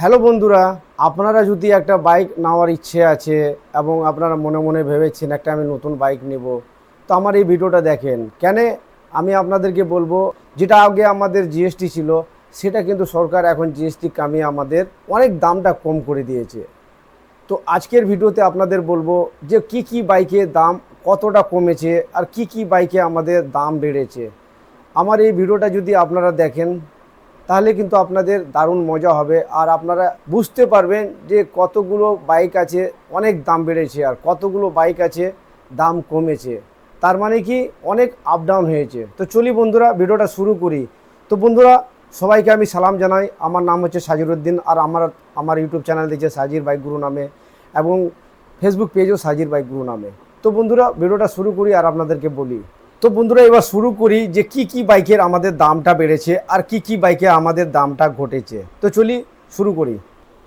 Hello বন্ধুরা, আপনারা যদি একটা বাইক নেওয়ার ইচ্ছে আছে এবং আপনারা মনে মনে ভেবেছেন একটা আমি নতুন বাইক নেব, তো আমার এই ভিডিওটা দেখেন। কেন? আমি আপনাদেরকে বলব, যেটা আগে আমাদের জিএসটি ছিল, সেটা কিন্তু সরকার এখন জিএসটি কামিয়ে আমাদের অনেক দামটা কম করে দিয়েছে। তো আজকের ভিডিওতে আপনাদের বলব যে কি কি বাইকের দাম কতটা কমেছে আর কি কি বাইকে আমাদের দাম বেড়েছে। আমার এই ভিডিওটা যদি আপনারা দেখেন তাহলে কিন্তু আপনাদের দারুণ মজা হবে। আর আপনারা বুঝতে পারবেন যে কতগুলো বাইক আছে, অনেক দাম বেড়েছে আর কতগুলো বাইক আছে, দাম কমেছে। তার মানে কি অনেক আপ ডাউন হয়েছে। তো চলি বন্ধুরা, ভিডিওটা শুরু করি। তো বন্ধুরা, সবাইকে আমি সালাম জানাই। আমার নাম হচ্ছে সাজিরুদ্দিন আর আমার আমার ইউটিউব চ্যানেল দিচ্ছে সাজির বাইক গুরু নামে এবং ফেসবুক পেজও সাজির বাইক গুরু নামে। তো বন্ধুরা, ভিডিওটা শুরু করি আর আপনাদেরকে বলি। তো বন্ধুরা, এবার শুরু করি যে কি কি বাইকের আমাদের দামটা বেড়েছে আর কি কি বাইকে আমাদের দামটা ঘটেছে। তো চলি, শুরু করি।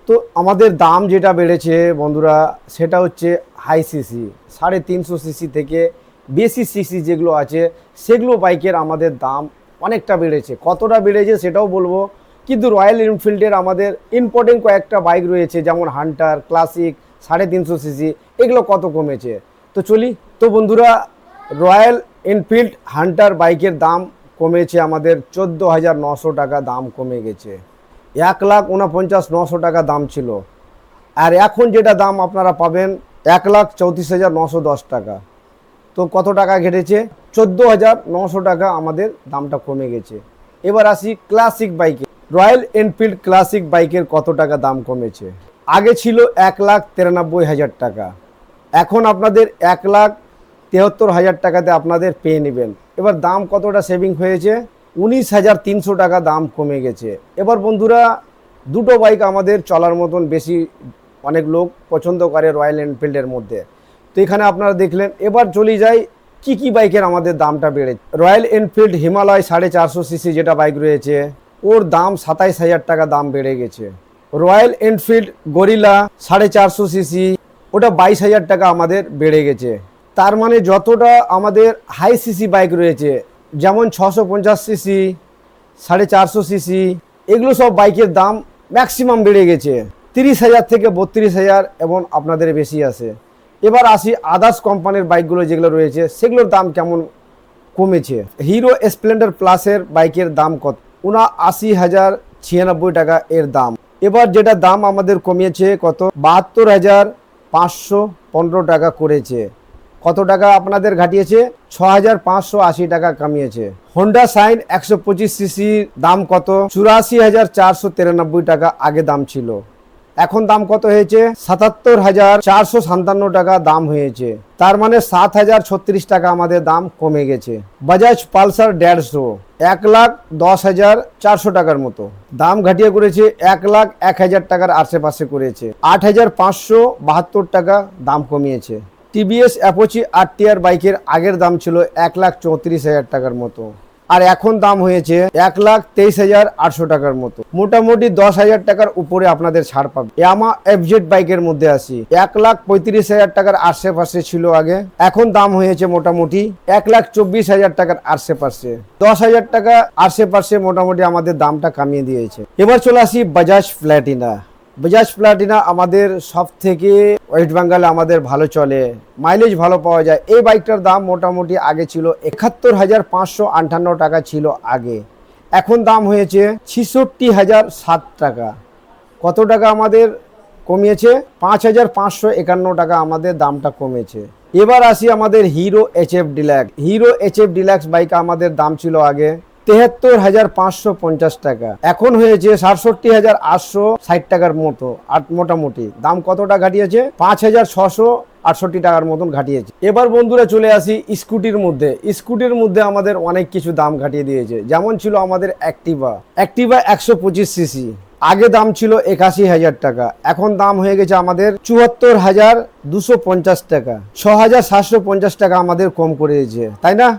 তো আমাদের দাম যেটা বেড়েছে বন্ধুরা, সেটা হচ্ছে হাই সিসি সাড়ে তিনশো সিসি থেকে বেশি সিসি যেগুলো আছে, সেগুলো বাইকের আমাদের দাম অনেকটা বেড়েছে। কতটা বেড়েছে সেটাও বলব, কিন্তু রয়্যাল এনফিল্ডের আমাদের ইম্পর্টেন্ট কয়েকটা বাইক রয়েছে, যেমন হান্টার ক্লাসিক সাড়ে তিনশো সিসি এগুলো কত কমেছে? তো চলি, তো বন্ধুরা রয়্যাল এনফিল্ড হান্টার বাইকের দাম কমেছে আমাদের চোদ্দ হাজার নশো টাকা দাম কমে গেছে। এক লাখ উনপঞ্চাশ নশো টাকা দাম ছিল। আর এখন যেটা দাম আপনারা পাবেন এক লাখ চৌত্রিশ হাজার নশো দশ টাকা। তো কত টাকা ঘেটেছে? চোদ্দ হাজার নশো টাকা আমাদের দামটা কমে গেছে। এবার আসি ক্লাসিক বাইকে। রয়্যাল এনফিল্ড ক্লাসিক বাইকের কত টাকা দাম কমেছে? আগে ছিল এক লাখ তিরানব্বই হাজার টাকা। এখন আপনাদের এক লাখ তেহাত্তর হাজার টাকাতে আপনাদের পেয়ে নেবেন। এবার দাম কতটা সেভিং হয়েছে? উনিশ হাজার তিনশো টাকা দাম কমে গেছে। এবার বন্ধুরা, দুটো বাইক আমাদের চলার মতন বেশি অনেক লোক পছন্দ করে রয়্যাল এনফিল্ডের মধ্যে। তো এখানে আপনারা দেখলেন, এবার চলে যাই কি কি বাইকের আমাদের দামটা বেড়েছে রয়্যাল এনফিল্ড হিমালয় সাড়ে চারশো সিসি যেটা বাইক রয়েছে, ওর দাম সাতাইশ হাজার টাকা দাম বেড়ে গেছে। রয়্যাল এনফিল্ড গরিলা সাড়ে চারশো সিসি ওটা বাইশ হাজার টাকা আমাদের বেড়ে গেছে। তার মানে যতটা আমাদের হাই সিসি বাইক রয়েছে, যেমন ছশো পঞ্চাশ সিসি সাড়ে চারশো সিসি এগুলো সব বাইকের দাম ম্যাক্সিমাম বেড়ে গেছে। তিরিশ হাজার থেকে বত্রিশ হাজার এবং আপনাদের বেশি আসে এবার আসি আদার্স কোম্পানির বাইকগুলো যেগুলো রয়েছে, সেগুলোর দাম কেমন কমেছে? হিরো স্প্লেন্ডার প্লাসের বাইকের দাম কত? উনা আশি হাজার ছিয়ানব্বই টাকা এর দাম। এবার যেটা দাম আমাদের কমিয়েছে কত? বাহাত্তর হাজার পাঁচশো পনেরো টাকা করেছে। কত টাকা আপনাদের ঘাটিয়েছে? ছ হাজার পাঁচশো আশি টাকা কামিয়েছে। হোন্ডা সাইন একশো পঁচিশ সিসি দাম কত? চুরাশি হাজার চারশো তিরানব্বই টাকা আগে দাম ছিল। এখন দাম কত হয়েছে? সাতাত্তর হাজার চারশো সাতান্ন টাকা দাম হয়েছে। তার মানে সাত হাজার ছত্রিশ টাকা আমাদের দাম কমে গেছে। বাজাজ পালসার দেড়শো, এক লাখ দশ হাজার চারশো টাকার মতো। দাম ঘাটিয়ে করেছে এক লাখ এক হাজার টাকার আশেপাশে করেছে। আট হাজার পাঁচশো বাহাত্তর টাকা দাম কমিয়েছে। টিভিএস অ্যাপোচি আর টিআর বাইকের আগের দাম ছিল এক লাখ চৌত্রিশ হাজার টাকার মতো। আর এখন দাম হয়েছে এক লাখ তেইশ হাজার আটশো টাকার মতো। মোটামুটি দশ হাজার টাকার উপরে আপনাদের ছাড় পাবে। ইয়ামা এফজেড বাইকের মধ্যে আসি এক লাখ পঁয়ত্রিশ হাজার টাকার আশেপাশে ছিল আগে। এখন দাম হয়েছে মোটামুটি এক লাখ চব্বিশ হাজার টাকার আশেপাশে দশ হাজার টাকা আশেপাশে মোটামুটি আমাদের দামটা কমিয়ে দিয়েছে। এবার চলে আসি বাজাজ প্ল্যাটিনা। বাজাজ প্লাটিনা আমাদের সব থেকে ওয়েস্ট বেঙ্গলে আমাদের ভালো চলে। মাইলেজ ভালো পাওয়া যায়। এই বাইকটার দাম মোটামুটি আগে ছিল একাত্তর হাজার পাঁচশো আটান্ন টাকা ছিল আগে। এখন দাম হয়েছে ছিষট্টি হাজার সাত টাকা। কত টাকা আমাদের কমিয়েছে? পাঁচ হাজার পাঁচশো একান্ন টাকা আমাদের দামটা কমেছে। এবার আসি আমাদের Hero H F Deluxe Hero H F Deluxe bike আমাদের দাম ছিল আগে তেহাত্তর হাজার পাঁচশো পঞ্চাশ টাকা। এখন হয়েছে সাতষট্টি হাজার আটশো ষাট টাকার মতো, আর মোটামুটি। দাম কতটা ঘাটিয়েছে? পাঁচ হাজার ছশো আটষট্টি টাকার মতন ঘাটিয়েছে। এবার বন্ধুরা চলে আসি স্কুটির মধ্যে। স্কুটির মধ্যে আমাদের অনেক কিছু দাম ঘাটিয়ে দিয়েছে। যেমন ছিল আমাদের অ্যাক্টিভা। অ্যাক্টিভা একশো পঁচিশ সিসি। আগে দাম ছিল একাশি হাজার টাকা। এখন দাম হয়ে গেছে আমাদের চুয়াত্তর হাজার দুশো পঞ্চাশ টাকা। ছ হাজার সাতশো পঞ্চাশ টাকা আমাদের কম করে দিয়েছে তাই না?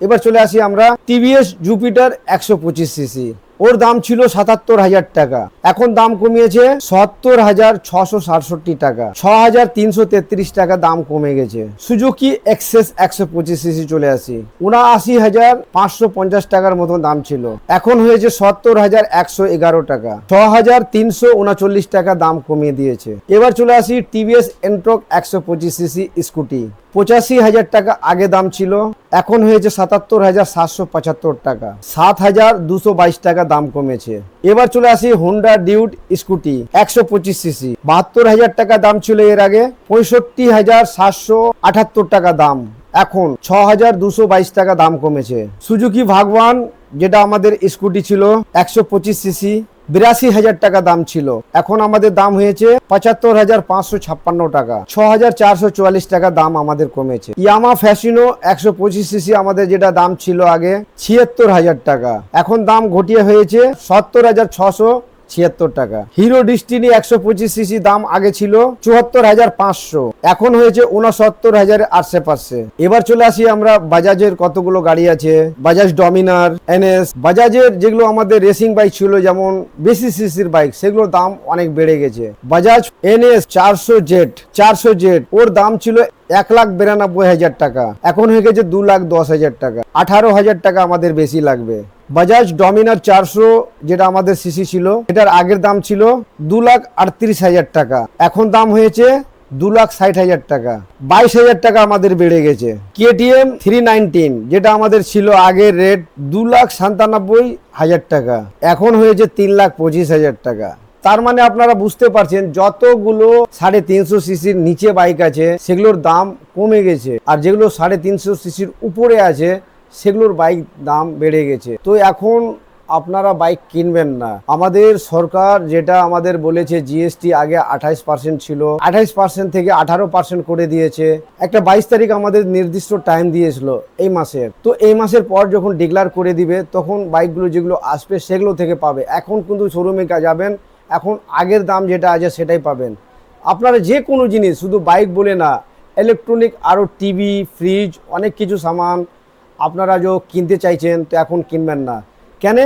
এবার চলে আসি আমরা টিভিএস জুপিটার একশো পঁচিশ সিসি ওর দাম ছিল সাতাত্তর হাজার টাকা। এখন দাম কমিয়েছে সত্তর হাজার ছশো সাতষট্টি টাকা। ছ হাজার তিনশো তেত্রিশ টাকা দাম কমে গেছে। সুজুকি এক্সেস একশো পঁচিশ সিসি চলে আসি। উনআশি হাজার পাঁচশো পঞ্চাশ টাকার মতন দাম ছিল। এখন হয়েছে সত্তর হাজার একশো এগারো টাকা। ছ হাজার তিনশো উনচল্লিশ টাকা দাম কমিয়ে দিয়েছে। এবার চলে আসি টিভিএস এন্ট্রক একশো পঁচিশ সিসি স্কুটি পঁচাশি হাজার টাকা আগে দাম ছিল, এখন হয়েছে সাতাত্তর হাজার সাতশো পঁচাত্তর টাকা। সাত হাজার দুশো বাইশ টাকা দাম কমেছে। এবার চলে আসি হোন্ডা ডিউট স্কুটি একশো পঁচিশ সিসি বাহাত্তর হাজার টাকা দাম ছিল এর আগে, পঁয়ষট্টি হাজার সাতশো আটাত্তর টাকা দাম। এখন ছ হাজার দুশো বাইশ টাকা দাম কমেছে। সুজুকি ভাগবান, যেটা আমাদের স্কুটি ছিল, একশো পঁচিশ সিসি বিরাশি হাজার টাকা দাম ছিল। এখন আমাদের দাম হয়েছে পঁচাত্তর হাজার পাঁচশো ছাপ্পান্ন টাকা। ছ হাজার চারশো চুয়াল্লিশ টাকা দাম আমাদের কমেছে। ইয়ামা ফ্যাশিনো একশো পঁচিশ সিসি আমাদের যেটা দাম ছিল আগে ছিয়াত্তর হাজার টাকা। এখন দাম ঘটিয়ে হয়েছে সত্তর হাজার ছশো ছিয়াত্তর টাকা। হিরো ডিস্টিনি একশো পঁচিশ সিসি দাম আগে ছিল চুয়াত্তর হাজার পাঁচশো। এখন হয়েছে উনসত্তর হাজার আটশো পাঁচশো। এবার চলে আসি আমরা বাজাজের কতগুলো গাড়ি আছে। Bajaj Dominar, NS. বাজাজের যেগুলো আমাদের রেসিং বাইক ছিল, যেমন বেশি সিসির বাইক, সেগুলোর দাম অনেক বেড়ে গেছে। বাজাজ এনএস চারশো জেড চারশো জেড, ওর দাম ছিল এক লাখ বিরানব্বই হাজার টাকা। এখন হয়ে গেছে দু লাখ দশ হাজার টাকা। আঠারো হাজার টাকা আমাদের বেশি লাগবে। বাজাজ ডমিনার চারশো, যেটা আমাদের সিসি ছিল, এটার আগের দাম ছিল দু লাখ আটত্রিশ হাজার টাকা। এখন দাম হয়েছে দু লাখ ষাট হাজার টাকা। বাইশ হাজার টাকা আমাদের বেড়ে গেছে। কেটিএম থ্রি নাইনটিন, যেটা আমাদের ছিল আগের রেট দু লাখ সাতানব্বই হাজার টাকা। এখন হয়েছে তিন লাখ পঁচিশ হাজার টাকা। তার মানে আপনারা বুঝতে পারছেন, যতগুলো সাড়ে তিনশো সিসির নিচে বাইক আছে, সেগুলোর দাম কমে গেছে। আর যেগুলো সাড়ে তিনশো সিসির উপরে আছে সেগুলোর বাইক দাম বেড়ে গেছে। তো এখন আপনারা বাইক কিনবেন না। আমাদের সরকার যেটা আমাদের বলেছে জিএসটি আগে আঠাইশ পার্সেন্ট ছিল, আঠাইশ পার্সেন্ট থেকে আঠারো পার্সেন্ট করে দিয়েছে। একটা বাইশ তারিখ আমাদের নির্দিষ্ট টাইম দিয়েছিল, এই মাসের। তো এই মাসের পর যখন ডিক্লার করে দিবে, তখন বাইকগুলো যেগুলো আসবে সেগুলো থেকে পাবে। এখন কিন্তু শোরুমে যাবেন, এখন আগের দাম যেটা আছে সেটাই পাবেন। আপনারা যে কোনো জিনিস, শুধু বাইক বলে না ইলেকট্রনিক আরও টিভি ফ্রিজ অনেক কিছু সামান আপনারা যে কিনতে চাইছেন, তো এখন কিনবেন না। কেন?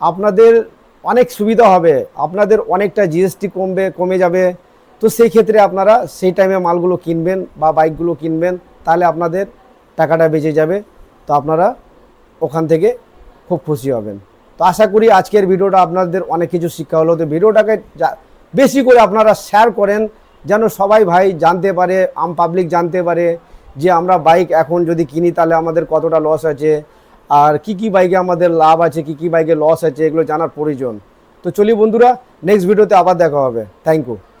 আপনাদের অনেক সুবিধা হবে। আপনাদের অনেকটা জিএসটি কমবে, কমে যাবে। তো সেই ক্ষেত্রে আপনারা সেই টাইমে মালগুলো কিনবেন বা বাইকগুলো কিনবেন, তাহলে আপনাদের টাকাটা বেঁচে যাবে। তো আপনারা ওখান থেকে খুব খুশি হবেন। তো আশা করি আজকের ভিডিওটা আপনাদের অনেক কিছু শিক্ষা হলো। তো ভিডিওটাকে বেশি করে আপনারা শেয়ার করেন, যেন সবাই ভাই জানতে পারে, আম পাবলিক জানতে পারে। যে আমরা বাইক এখন যদি কিনি, তাহলে আমাদের কতটা লস আছে? আর কি কি বাইকে আমাদের লাভ আছে, কি কি বাইকে লস আছে, এগুলো জানার প্রয়োজন। তো চলি বন্ধুরা নেক্সট ভিডিওতে আবার দেখা হবে। Thank you